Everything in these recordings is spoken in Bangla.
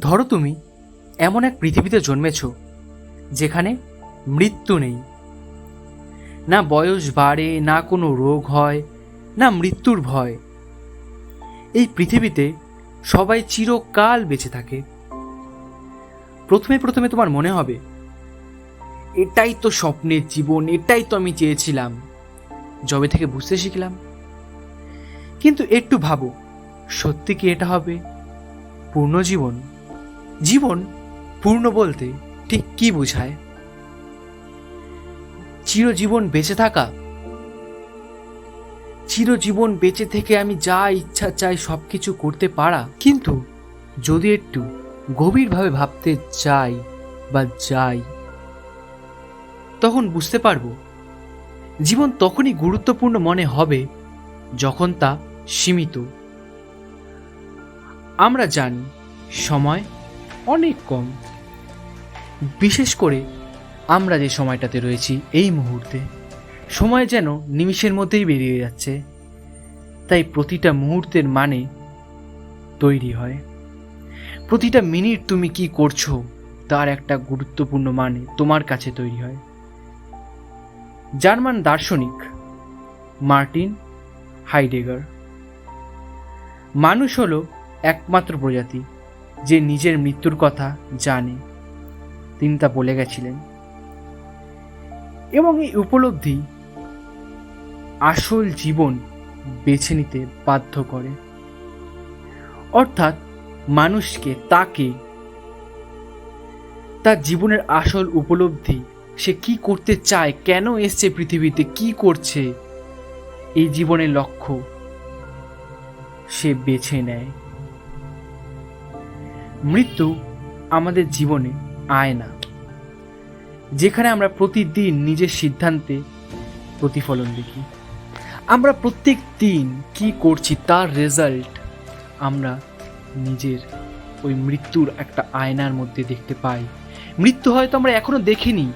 ধরো তুমি, এমন এক পৃথিবীতে জন্মেছ, যেখানে মৃত্যু নেই। না বয়স বাড়ে, না কোনো রোগ হয়, না মৃত্যুর ভয়। এই পৃথিবীতে সবাই চিরকাল বেঁচে থাকে। প্রথমে প্রথমে তোমার মনে হবে, এটাই তো স্বপ্নের জীবন, এটাই তো আমি চেয়েছিলাম। যবে থেকে বুঝতে শিখলাম। কিন্তু একটু ভাবো, সত্যি কি এটা হবে? পূর্ণ জীবন। জীবন পূর্ণ বলতে ঠিক কি বোঝায়? চিরজীবন বেঁচে থাকা। চিরজীবন বেঁচে থেকে আমি যা ইচ্ছা চাই সব কিছু করতে পারা। কিন্তু যদি একটু গভীরভাবে ভাবতে চাই বা যাই, তখন বুঝতে পারব, জীবন তখনই গুরুত্বপূর্ণ মনে হবে যখন তা সীমিত। আমরা জানি সময় অনেক কম। বিশেষ করে আমরা যে সময়টাতে রয়েছি এই মুহূর্তে, সময় যেন নিমিষের মধ্যেই বেরিয়ে যাচ্ছে। তাই প্রতিটা মুহূর্তের মানে তৈরি হয়। প্রতিটা মিনিট তুমি কি করছ, তার একটা গুরুত্বপূর্ণ মানে তোমার কাছে তৈরি হয়। জার্মান দার্শনিক মার্টিন হাইডেগার। মানুষ হলো একমাত্র প্রজাতি। যে নিজের মৃত্যুর কথা জানে। তিনি তা বলে গেছিলেন। এবং এই উপলব্ধি আসল জীবন বেছে নিতে বাধ্য করে। অর্থাৎ মানুষকে তাকে, তার জীবনের আসল উপলব্ধি, সে কি করতে চায়, কেন এসছে পৃথিবীতে, কি করছে, এই জীবনের লক্ষ্য সে বেছে নেয়। মৃত্যু আমাদের জীবনে আয়না যেখানে আমরা প্রতিদিন নিজের সিদ্ধান্তে প্রতিফলন দেখি। আমরা প্রত্যেক দিন কি করছি তার রেজাল্ট আমরা নিজের ওই মৃত্যুর একটা আয়নার মধ্যে দেখতে পাই। মৃত্যু হয়তো আমরা এখনও দেখিনি,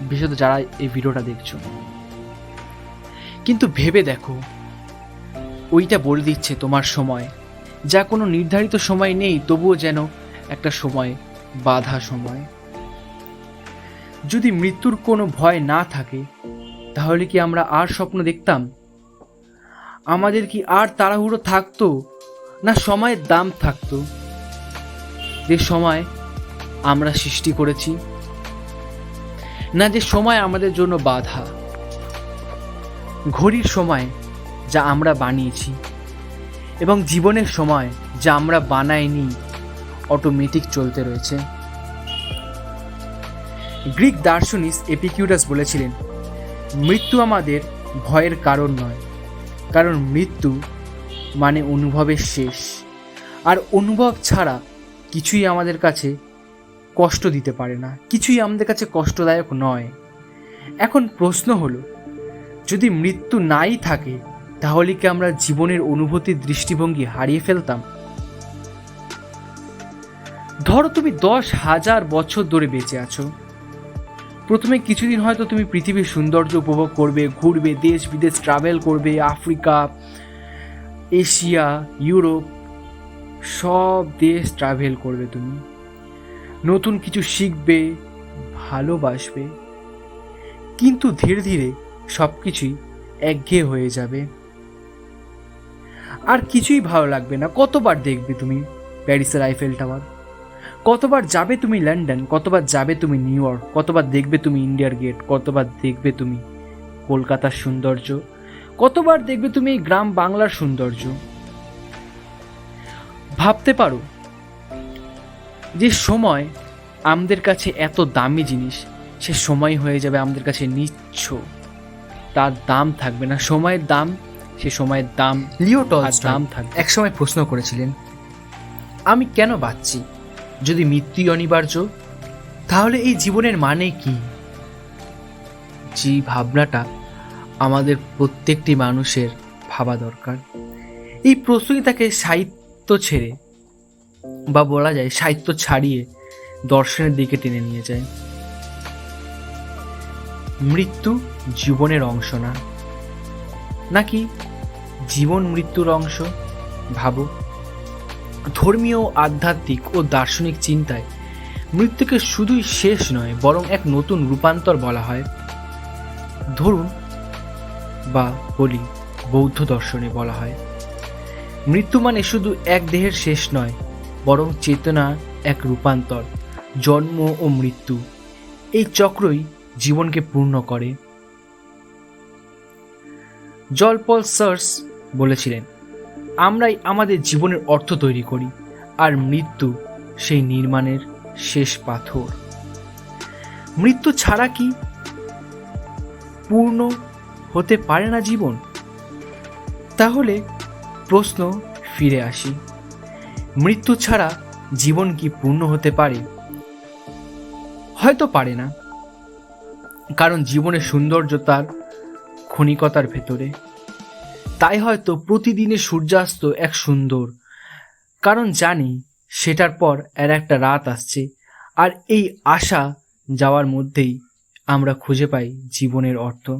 বিশেষত যারা এই ভিডিওটা দেখছ। কিন্তু ভেবে দেখো, ওইটা বলে দিচ্ছে তোমার সময়। যা কোনো নির্ধারিত সময় নেই, তবুও যেন একটা সময়, বাধা সময়। যদি মৃত্যুর কোনো ভয় না থাকে, তাহলে কি আমরা আর স্বপ্ন দেখতাম? আমাদের কি আর তাড়াহুড়ো থাকতো? না সময়ের দাম থাকতো? যে সময় আমরা সৃষ্টি করেছি, না যে সময় আমাদের জন্য বাধা। ঘড়ির সময় যা আমরা বানিয়েছি। এবং জীবনের সময় যা আমরা বানাইনি অটোমেটিক চলতে রয়েছে। গ্রিক দার্শনিক এপিকিউরাস বলেছিলেন, মৃত্যু আমাদের ভয়ের কারণ নয়, কারণ মৃত্যু মানে অনুভবের শেষ। আর অনুভব ছাড়া কিছুই আমাদের কাছে কষ্ট দিতে পারে না, কিছুই আমাদের কাছে কষ্টদায়ক নয়। এখন প্রশ্ন হলো, যদি মৃত্যু নাই থাকে তাহলে কি আমরা জীবনের অনুভূতির দৃষ্টিভঙ্গি হারিয়ে ফেলতাম? ধরো তুমি দশ হাজার বছর ধরে বেঁচে আছো। প্রথমে কিছুদিন হয়তো তুমি পৃথিবীর সৌন্দর্য উপভোগ করবে, ঘুরবে, দেশ বিদেশ ট্রাভেল করবে, আফ্রিকা, এশিয়া, ইউরোপ, সব দেশ ট্রাভেল করবে তুমি। নতুন কিছু শিখবে, ভালোবাসবে। কিন্তু ধীরে ধীরে সব কিছুই একঘেয়ে হয়ে যাবে। আর কিছুই ভালো লাগবে না। কতবার দেখবে তুমি প্যারিসের আইফেল টাওয়ার কতবার যাবে তুমি লন্ডন কতবার যাবে তুমি নিউ ইয়র্ক কতবার দেখবে তুমি ইন্ডিয়ার গেট কতবার দেখবে তুমি কলকাতার সৌন্দর্য? কতবার দেখবে তুমি গ্রাম বাংলার সৌন্দর্য? ভাবতে পারো যে সময় আমাদের কাছে এত দামি জিনিস, সে সময় হয়ে যাবে আমাদের কাছে নিচ্ছ। তার দাম থাকবে না। সময়ের দাম সে সময়ের দাম লিও টলস্টয় দাম থাকবে। একসময় প্রশ্ন করেছিলেন আমি কেন বাঁচছি? যদি মৃত্যুই অনিবার্য তাহলে এই জীবনের মানে কি? যে ভাবনাটা আমাদের প্রত্যেকটি মানুষের ভাবা দরকার। এই প্রশ্নই তাকে সাহিত্য ছেড়ে বা বলা যায় সাহিত্য ছাড়িয়ে দর্শনের দিকে টেনে নিয়ে যায়। মৃত্যু জীবনের অংশ না। নাকি জীবন মৃত্যুর অংশ? ভাবো। ধর্মীয়, আধ্যাত্মিক ও দার্শনিক চিন্তায় মৃত্যুকে শুধুই শেষ নয়, বরং এক নতুন রূপান্তর বলা হয়। ধরুন বা বলি, বৌদ্ধ দর্শনে বলা হয়। মৃত্যু মানে শুধু এক দেহের শেষ নয়, বরং চেতনা এক রূপান্তর, জন্ম ও মৃত্যু। এই চক্রই জীবনকে পূর্ণ করে। জলপল সার্স বলেছিলেন, আমরাই আমাদের জীবনের অর্থ তৈরি করি, আর মৃত্যু সেই নির্মাণের শেষ পাথর। মৃত্যু ছাড়া কি পূর্ণ হতে পারে না জীবন? তাহলে প্রশ্ন ফিরে আসি, মৃত্যু ছাড়া জীবন কি পূর্ণ হতে পারে? হয়তো পারে না, কারণ জীবনের সৌন্দর্য তার ক্ষণিকতার ভেতরে। তাই হয়তো প্রতিদিনের সূর্যাস্ত এক সুন্দর। কারণ জানি, সেটার পর এর একটা রাত আসছে, আর এই আশা যাওয়ার মধ্যেই আমরা খুঁজে পাই জীবনের অর্থ।